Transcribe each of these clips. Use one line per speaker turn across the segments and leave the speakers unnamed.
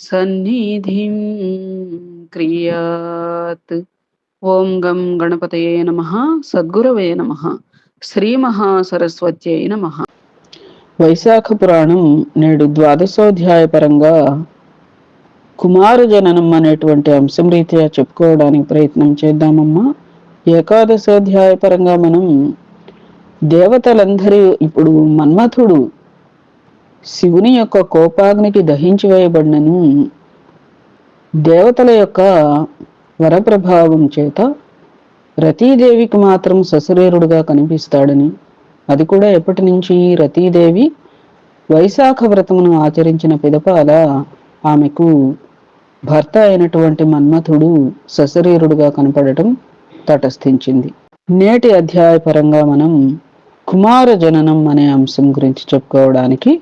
సన్నిధిం క్రియాత్. ఓం గం గణపతయే నమ. సద్గురవే నమ. శ్రీ మహాసరస్వత్యై నమ. వైశాఖ పురాణం నేడు ద్వాదశోధ్యాయ పరంగా కుమారు జననం అనేటువంటి అంశం రీత్యా చెప్పుకోవడానికి ప్రయత్నం చేద్దామమ్మా. ఏకాదశోధ్యాయ పరంగా మనం దేవతలందరూ ఇప్పుడు మన్మథుడు శివుని యొక్క కోపాగ్నికి దహించి వేయబడినను దేవతల యొక్క వరప్రభావం చేత రతీదేవికి మాత్రం సశరీరుడుగా కనిపిస్తాడని. అది కూడా ఎప్పటి నుంచి? రతీదేవి వైశాఖ వ్రతమును ఆచరించిన పిదపాల ఆమెకు భర్త అయినటువంటి మన్మథుడు సశరీరుడుగా కనపడటం తటస్థించింది. నేటి అధ్యాయ పరంగా మనం కుమార జననం అనే అంశం గురించి చెప్పుకోవడానికి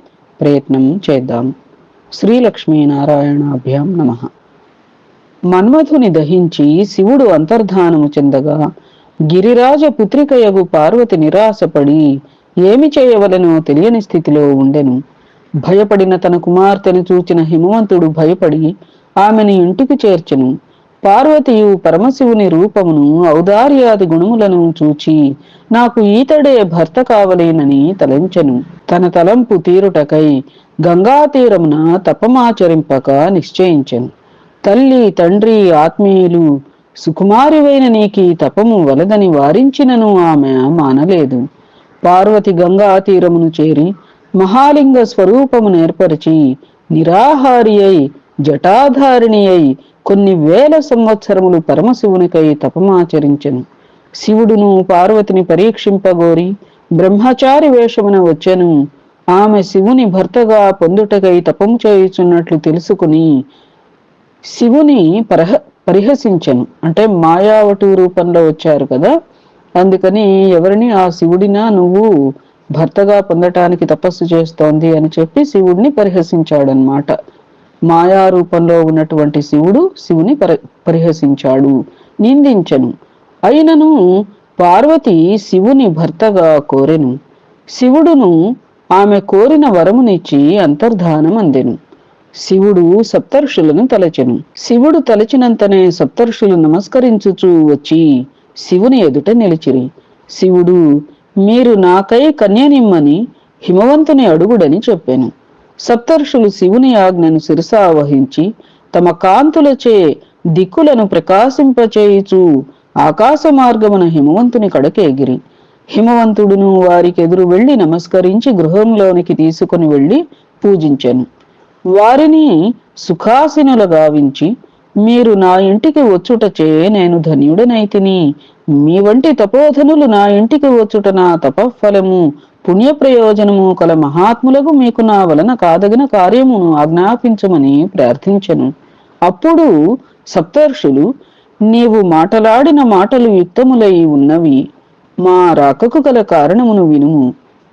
ప్రయత్నం చేద్దాం. శ్రీలక్ష్మీనారాయణాభ్యాం నమ. మన్మథుని దహించి శివుడు అంతర్ధానము చెందగా గిరిరాజ పుత్రికయగు పార్వతి నిరాశపడి ఏమి చేయవలనో తెలియని స్థితిలో ఉండెను. భయపడిన తన కుమార్తెను చూచిన హిమవంతుడు భయపడి ఆమెను ఇంటికి చేర్చెను. పార్వతియు పరమశివుని రూపమును ఔదార్యాది గుణములను చూచి నాకు ఈతడే భర్త కావలేనని తలంచెను. తన తలంపు తీరుటకై గంగా తీరమున తపమాచరింపక నిశ్చయించెను. తల్లి తండ్రి ఆత్మీయులు సుకుమారివైన నీకి తపము వలదని వారించినను ఆమె మానలేదు. పార్వతి గంగా తీరమును చేరి మహాలింగ స్వరూపము నేర్పరిచి నిరాహారి అయి జటాధారిణి అయి కొన్ని వేల సంవత్సరములు పరమశివునికై తపమాచరించెను. శివుడును పార్వతిని పరీక్షింపగోరి బ్రహ్మచారి వేషమున వచ్చెను. ఆమె శివుని భర్తగా పొందుటకై తపము చేయుచున్నట్లు తెలుసుకుని శివుని పరహ పరిహసించను. అంటే మాయావటు రూపంలో వచ్చారు కదా. అందుకని ఎవరిని ఆ శివుడినా నువ్వు భర్తగా పొందటానికి తపస్సు చేస్తోంది అని చెప్పి శివుడిని పరిహసించాడనమాట మాయా రూపంలో ఉన్నటువంటి శివుడు శివుని పరి పరిహసించాడు. నిందించను. అయినను పార్వతి శివుని భర్తగా కోరెను. శివుడును ఆమె కోరిన వరమునిచ్చి అంతర్ధానం అందెను. శివుడు సప్తర్షులను తలచెను. శివుడు తలచినంతనే సప్తర్షులు నమస్కరించుచూ వచ్చి శివుని ఎదుట నిలిచిరి. శివుడు మీరు నాకై కన్యనిమ్మని హిమవంతుని అడుగుడని చెప్పాను. సప్తర్షులు శివుని ఆజ్ఞను శిరసావహించి తమ కాంతులచే దిక్కులను ప్రకాశింపచేయుచు ఆకాశ మార్గమున హిమవంతుని కడకేగిరి హిమవంతుడును వారికి ఎదురు వెళ్ళి నమస్కరించి గృహంలోనికి తీసుకుని వెళ్ళి పూజించెను. వారిని సుఖాసినుల గావించి మీరు నా ఇంటికి వచ్చుటచే నేను ధన్యుడనైతిని. మీ వంటి తపోధనులు నా ఇంటికి వచ్చుట నా తపఫలము. పుణ్య ప్రయోజనము కల మహాత్ములకు మీకు నా వలన కాదగిన కార్యమును ఆజ్ఞాపించమని ప్రార్థించను. అప్పుడు సప్తర్షులు నీవు మాటలాడిన మాటలు యుక్తములై ఉన్నవి మా రాకకు గల కారణమును వినుము.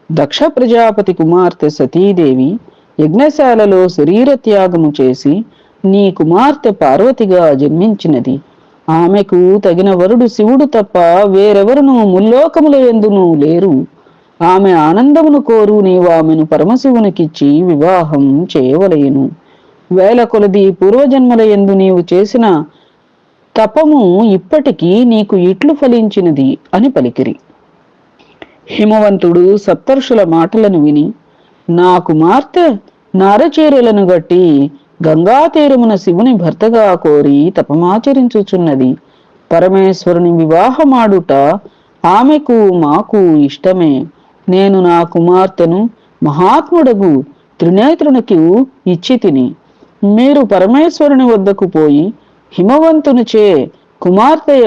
దక్ష ప్రజాపతి కుమార్తె సతీదేవి యజ్ఞశాలలో శరీర త్యాగము చేసి నీ కుమార్తె పార్వతిగా జన్మించినది. ఆమెకు తగిన వరుడు శివుడు తప్ప వేరెవరును ముల్లోకముల ఎందును లేరు. ఆమె ఆనందమును కోరు నీవు ఆమెను పరమశివునికిచ్చి వివాహం చేయవలయను వేల కొలది పూర్వజన్మల ఎందు నీవు చేసిన తపము ఇప్పటికీ నీకు ఇట్లు ఫలించినది అని పలికిరి. హిమవంతుడు సప్తర్షుల మాటలను విని నా కుమార్తె నారచీరలను గట్టి గంగా తీరమున శివుని భర్తగా కోరి తపమాచరించుచున్నది. పరమేశ్వరుని వివాహమాడుట ఆమెకు మాకు ఇష్టమే. నేను నా కుమార్తెను మహాత్ముడగు త్రినేత్రునికి ఇచ్చి తిని మీరు పరమేశ్వరుని వద్దకు పోయి హిమవంతునిచే కుమార్తె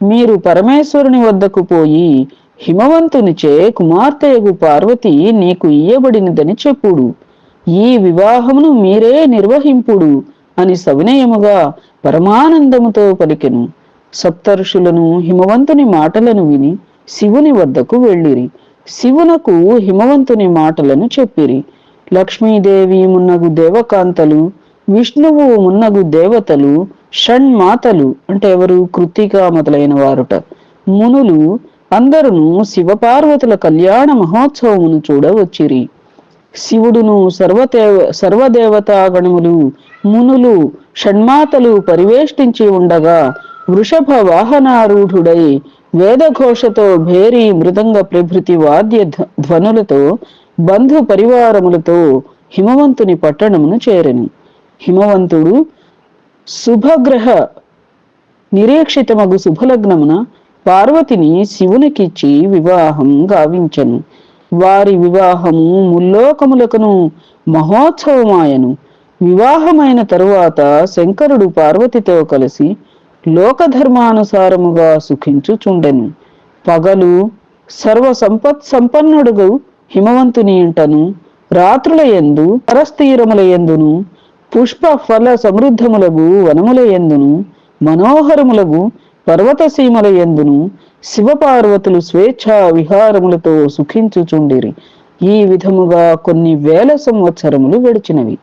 మీరు పరమేశ్వరుని వద్దకు పోయి హిమవంతునిచే కుమార్తెయగు పార్వతి నీకు ఇయ్యబడినదని చెప్పుడు. ఈ వివాహమును మీరే నిర్వహింపుడు అని సవినయముగా పరమానందముతో పలికెను. సప్తర్షులను హిమవంతుని మాటలను విని శివుని వద్దకు వెళ్ళిరి. శివునకు హిమవంతుని మాటలను చెప్పిరి. లక్ష్మీదేవి మున్నగు దేవకాంతలు విష్ణువు మున్నగు దేవతలు షణ్మాతలు అంటే ఎవరు? కృత్తిక మొదలైన వారుట. మునులు అందరును శివపార్వతుల కళ్యాణ మహోత్సవమును చూడవచ్చిరి. శివుడును సర్వదేవ సర్వదేవతాగణములు మునులు షణ్మాతలు పరివేష్టించి ఉండగా వృషభ వాహనారూఢుడై వేదఘోషతో భేరి మృదంగ ప్రభృతి వాద్య ధ్వనులతో బంధు పరివారములతో హిమవంతుని పట్టణమును చేరెను. హిమవంతుడు శుభగ్రహ నిరీక్షితమగు శుభలగ్నమున పార్వతిని శివునికిచ్చి వివాహం గావించను. వారి వివాహము ముల్లోకములకును మహోత్సవమాయను. వివాహమైన తరువాత శంకరుడు పార్వతితో కలిసి లోకధర్మానుసారముగా సుఖించుచుండెను. పగలు సర్వ సంపత్ సంపన్నుడుగు హిమవంతుని ఇంటను రాత్రుల యందు పరస్థీరముల యందును పుష్ప ఫల సమృద్ధములగు వనముల యందును మనోహరములగు పర్వత సీమల యందును శివపార్వతులు స్వేచ్ఛా విహారములతో సుఖించుచుండిరి. ఈ విధముగా కొన్ని వేల సంవత్సరములు గడిచినవి.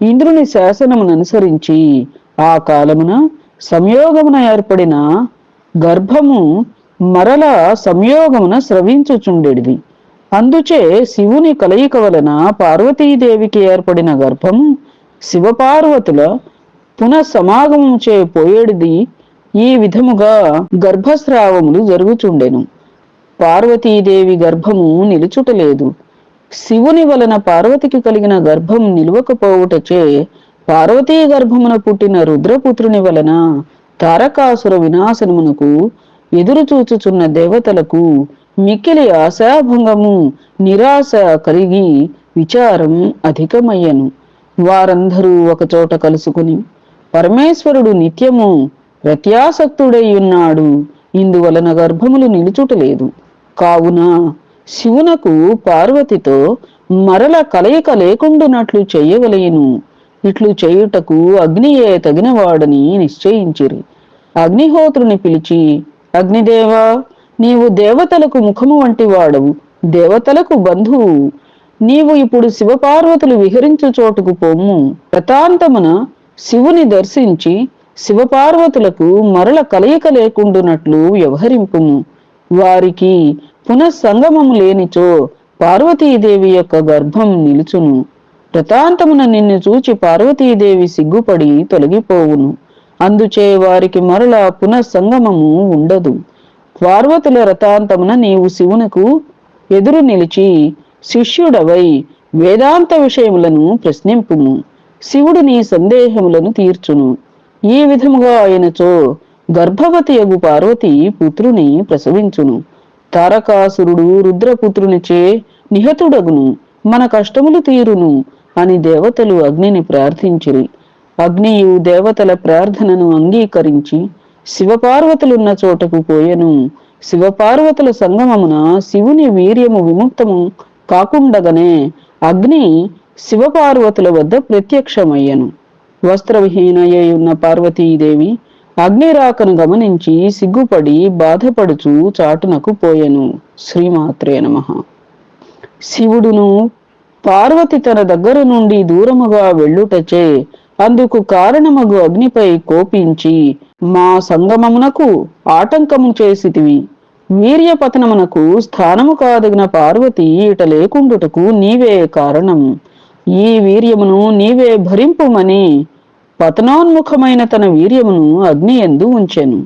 ఇంద్రుని శాసనమును అనుసరించి ఆ కాలమున సంయోగమున ఏర్పడిన గర్భము మరల సంయోగమున స్రవించుచుండేది అందుచే శివుని కలయిక వలన పార్వతీదేవికి ఏర్పడిన గర్భం శివపార్వతుల పునఃసమాగమం చే పోయేడిది ఈ విధముగా గర్భస్రావములు జరుగుచుండెను. పార్వతీదేవి గర్భము నిలుచుటలేదు. శివుని వలన పార్వతికి కలిగిన గర్భం నిలువకపోవుటచే పార్వతీ గర్భమున పుట్టిన రుద్రపుత్రుని వలన తారకాసుర వినాశనమునకు ఎదురు చూచుచున్న దేవతలకు మిక్కిలి ఆశాభంగము నిరాశ కలిగి విచారం అధికమయ్యను. వారందరూ ఒకచోట కలుసుకుని పరమేశ్వరుడు నిత్యము ప్రత్యాసక్తుడై ఉన్నాడు ఇందువలన గర్భములు నిలుచుటలేదు కావున శివునకు పార్వతితో మరల కలయిక లేకుండునట్లు చేయవలేను. ఇట్లు చేయుటకు అగ్నియే తగినవాడని నిశ్చయించిరి. అగ్నిహోత్రుని పిలిచి అగ్నిదేవా నీవు దేవతలకు ముఖము వంటి వాడవు దేవతలకు బంధువు. నీవు ఇప్పుడు శివపార్వతులు విహరించు చోటుకు పొమ్ము ప్రతాంతమున శివుని దర్శించి శివపార్వతులకు మరల కలయిక లేకుండునట్లు వ్యవహరింపుము. వారికి పునఃసంగమము లేనిచో పార్వతీదేవి యొక్క గర్భం నిలుచును. ప్రతాంతమున నిన్ను చూచి పార్వతీదేవి సిగ్గుపడి తొలగిపోవును. అందుచే వారికి మరల పునఃసంగమము ఉండదు. పార్వతుల రతాంతమున నీవు శివునకు ఎదురు నిలిచి శిష్యుడవై వేదాంత విషయములను ప్రశ్నింపుము. శివుడు నీ సందేహములను తీర్చును. ఈ విధముగా ఆయనచో గర్భవతి యగు పార్వతి పుత్రుని ప్రసవించును. తారకాసురుడు రుద్రపుత్రునిచే నిహతుడగును. మన కష్టములు తీరును అని దేవతలు అగ్నిని ప్రార్థించిరి. అగ్నియు దేవతల ప్రార్థనను అంగీకరించి శివపార్వతులున్న చోటకు పోయెను. శివపార్వతుల సంగమమున శివుని వీర్యము విముక్తము కాకుండగనే అగ్ని శివపార్వతుల వద్ద ప్రత్యక్షమయ్యను. వస్త్రవిహీనయ్యై ఉన్న పార్వతీదేవి అగ్నిరాకను గమనించి సిగ్గుపడి బాధపడుచు చాటునకు పోయెను. శ్రీమాత్రే నమః. శివుడును పార్వతి తన దగ్గర నుండి దూరముగా వెళ్ళుటచే అందుకు కారణమగు అగ్నిపై కోపించి మా సంగమమునకు ఆటంకము చేసితివి. వీర్యపతనమునకు స్థానము కాదగిన పార్వతి ఇట లేకుండుటకు నీవే కారణం. ఈ వీర్యమును నీవే భరింపుమని పతనోన్ముఖమైన తన వీర్యమును అగ్ని ఎందు ఉంచెను.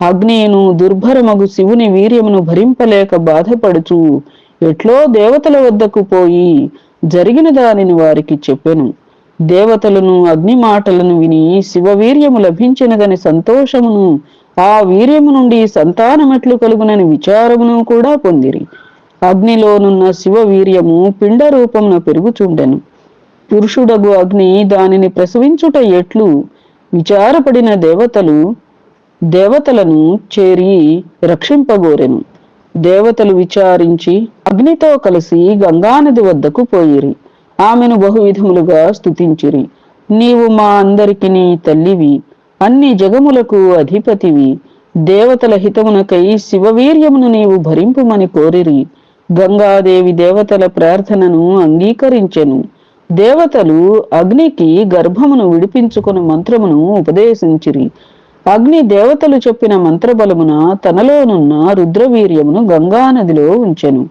అగ్నియును దుర్భరమగు శివుని వీర్యమును భరింపలేక బాధపడుచు ఎట్లో దేవతల వద్దకు పోయి జరిగిన దానిని వారికి చెప్పెను. దేవతలను అగ్ని మాటలను విని శివవీర్యము లభించినదని సంతోషమును ఆ వీర్యము నుండి సంతానమెట్లు కలుగునని విచారమును కూడా పొందిరి. అగ్నిలోనున్న శివ వీర్యము పిండ రూపమున పెరుగుచుండెను. పురుషుడగు అగ్ని దానిని ప్రసవించుట ఎట్లు విచారపడిన దేవతలు దేవతలను చేరి రక్షింపగోరెను. దేవతలు విచారించి అగ్నితో కలిసి గంగానది వద్దకు పోయిరి. ఆమెను బహువిధములుగా స్తుతించిరి. నీవు మా అందరికి నీ తల్లివి అన్ని జగములకు అధిపతివి. దేవతల హితమునకై శివవీర్యమును నీవు భరింపుమని కోరిరి. గంగాదేవి దేవతల ప్రార్థనను అంగీకరించెను. దేవతలు అగ్నికి గర్భమును విడిపించుకుని మంత్రమును ఉపదేశించిరి. అగ్ని దేవతలు చెప్పిన మంత్రబలమున తనలోనున్న రుద్రవీర్యమును గంగానదిలో ఉంచెను.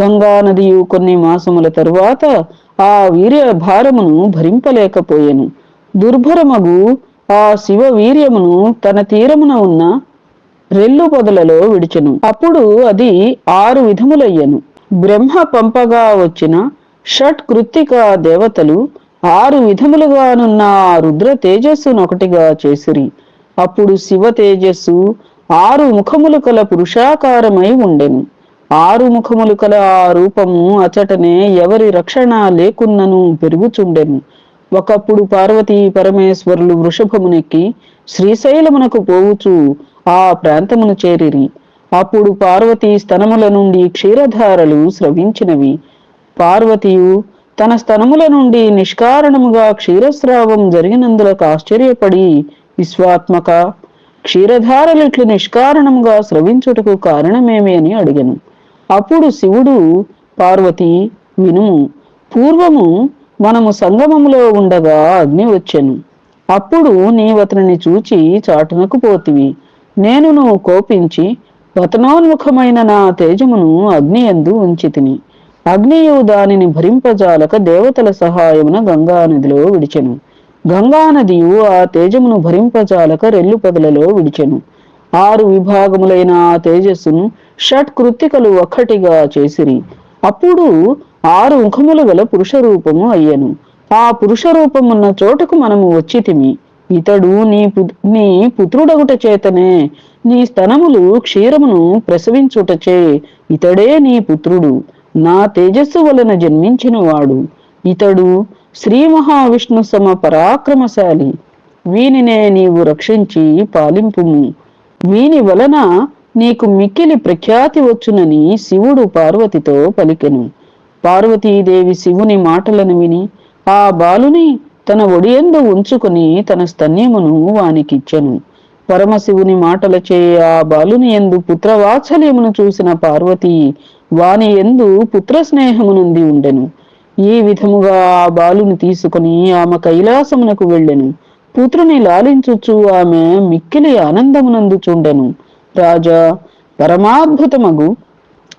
గంగా నదియు కొన్ని మాసముల తరువాత ఆ వీర్య భారమును భరింపలేకపోయెను. దుర్భరమగు ఆ శివ వీర్యమును తన తీరమున ఉన్న రెల్లు పొదలలో విడిచెను. అప్పుడు అది ఆరు విధములయ్యను. బ్రహ్మ పంపగా వచ్చిన షట్ కృత్తిక దేవతలు ఆరు విధములుగానున్న ఆ రుద్ర తేజస్సునొకటిగా చేసిరి. అప్పుడు శివ తేజస్సు ఆరు ముఖములు కల పురుషాకారమై ఉండెను. ఆరు ముఖములు కల ఆ రూపము అచటనే ఎవరి రక్షణ లేకున్నను పెరుగుచుండెను. ఒకప్పుడు పార్వతీ పరమేశ్వరులు వృషభమునెక్కి శ్రీశైలమునకు పోవుచు ఆ ప్రాంతమును చేరిరి. అప్పుడు పార్వతీ స్తనముల నుండి క్షీరధారలు స్రవించినవి. పార్వతీయు తన స్తనముల నుండి నిష్కారణముగా క్షీరస్రావం జరిగినందులకు ఆశ్చర్యపడి విశ్వాత్మక క్షీరధారలు ఇట్లు నిష్కారణముగా స్రవించుటకు కారణమేమి అని అడిగను. అప్పుడు శివుడు పార్వతి వినుము పూర్వము మనము సంగమములో ఉండగా అగ్ని వచ్చెను. అప్పుడు నీవతనిని చూచి చాటునకు పోతివి. నేను నువ్వు కోపించి వతనోన్ముఖమైన నా తేజమును అగ్ని ఎందు ఉంచితిని. అగ్నియు దానిని భరింపజాలక దేవతల సహాయమున గంగానదిలో విడిచెను. గంగానదియు ఆ తేజమును భరింపజాలక రెల్లు పదలలో విడిచెను. ఆరు విభాగములైన ఆ తేజస్సును షట్ కృత్తికలు ఒక్కటిగా చేసిరి. అప్పుడు ఆరు ముఖములు గల పురుష రూపము అయ్యను. ఆ పురుష రూపమున్న చోటకు మనము వచ్చితిమి. ఇతడు నీ పు నీ పుత్రుడగుట చేతనే నీ స్తనములు క్షీరమును ప్రసవించుటచే ఇతడే నీ పుత్రుడు. నా తేజస్సు వలన జన్మించిన వాడు ఇతడు శ్రీ మహావిష్ణు సమ పరాక్రమశాలి వీనినే నీవు రక్షించి పాలింపుము. వీని వలన నీకు మిక్కిలి ప్రఖ్యాతి వచ్చునని శివుడు పార్వతితో పలికెను. పార్వతీదేవి శివుని మాటలను విని ఆ బాలుని తన ఒడియందు ఉంచుకుని తన స్తన్యమును వానికిచ్చెను. పరమశివుని మాటలచే ఆ బాలుని ఎందు పుత్రవాత్సల్యమును చూసిన పార్వతి వాని ఎందు పుత్ర స్నేహమునుంది ఉండెను. ఈ విధముగా ఆ బాలుని తీసుకుని ఆమె కైలాసమునకు వెళ్ళెను. పుత్రుని లాలించుచు ఆమె మిక్కిలి ఆనందమునందుచుండెను రాజా పరమాద్భుతమగు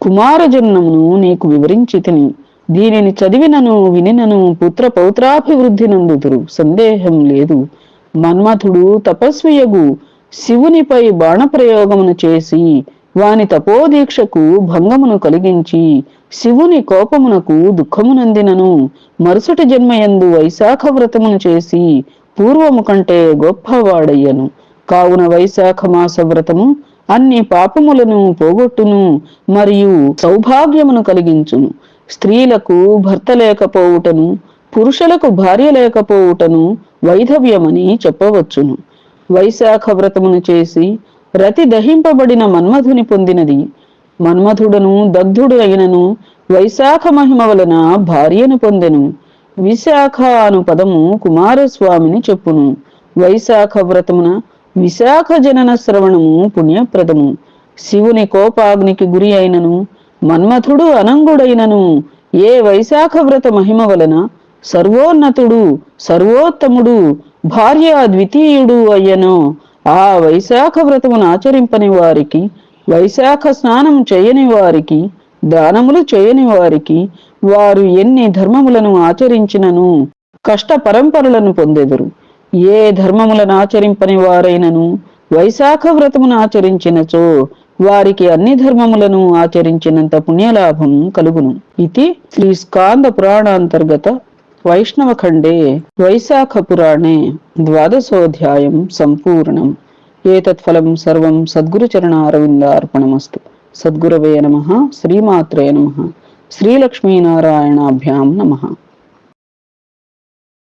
కుమారజన్మమును నీకు వివరించి తిని దీనిని చదివినను వినినను పుత్ర పౌత్రాభివృద్ధి నందుతురు సందేహం లేదు. మన్మథుడు తపస్వియగు. శివునిపై బాణప్రయోగమును చేసి వాని తపోదీక్షకు భంగమును కలిగించి శివుని కోపమునకు దుఃఖమునందినను. మరుసటి జన్మయందు వైశాఖ వ్రతమును చేసి పూర్వము కంటే గొప్పవాడయ్యను. కావున వైశాఖ మాస వ్రతము అన్ని పాపములను పోగొట్టును మరియు సౌభాగ్యమును కలిగించును. స్త్రీలకు భర్త లేకపోవుటను పురుషులకు భార్య లేకపోవుటను వైధవ్యమని చెప్పవచ్చును. వైశాఖ వ్రతమును చేసి రతి దహింపబడిన మన్మధుని పొందినది. మన్మధుడను దగ్ధుడు అయినను వైశాఖ మహిమ వలన భార్యను పొందెను. విశాఖ అను పదము కుమారస్వామిని చెప్పును. వైశాఖ వ్రతమున విశాఖ జనన శ్రవణము పుణ్యప్రదము. శివుని కోపాగ్నికి గురి అయినను మన్మథుడు అనంగుడైనను. ఏ వైశాఖ వ్రత మహిమ వలన సర్వోన్నతుడు సర్వోత్తముడు భార్య ద్వితీయుడు అయ్యనో. ఆ వైశాఖ వ్రతమును ఆచరింపని వారికి వైశాఖ స్నానం చేయని వారికి దానములు చేయని వారికి వారు ఎన్ని ధర్మములను ఆచరించినను కష్ట పరంపరలను పొందెదురు. ఏ ధర్మములను ఆచరింపని వారైనను వైశాఖ వ్రతమును ఆచరించినచో వారికి అన్ని ధర్మములను ఆచరించినంత పుణ్యలాభం కలుగును. ఇది శ్రీ స్కాంద పురాణాంతర్గత వైష్ణవఖండే వైశాఖ పురాణే ద్వాదశోధ్యాయం సంపూర్ణం. ఏతత్ఫలం సర్వం సద్గురుచరణ అరవిందార్పణమస్తు సద్గురవే నమ శ్రీమాత్రే నమ. శ్రీలక్ష్మీనారాయణాభ్యాం నమ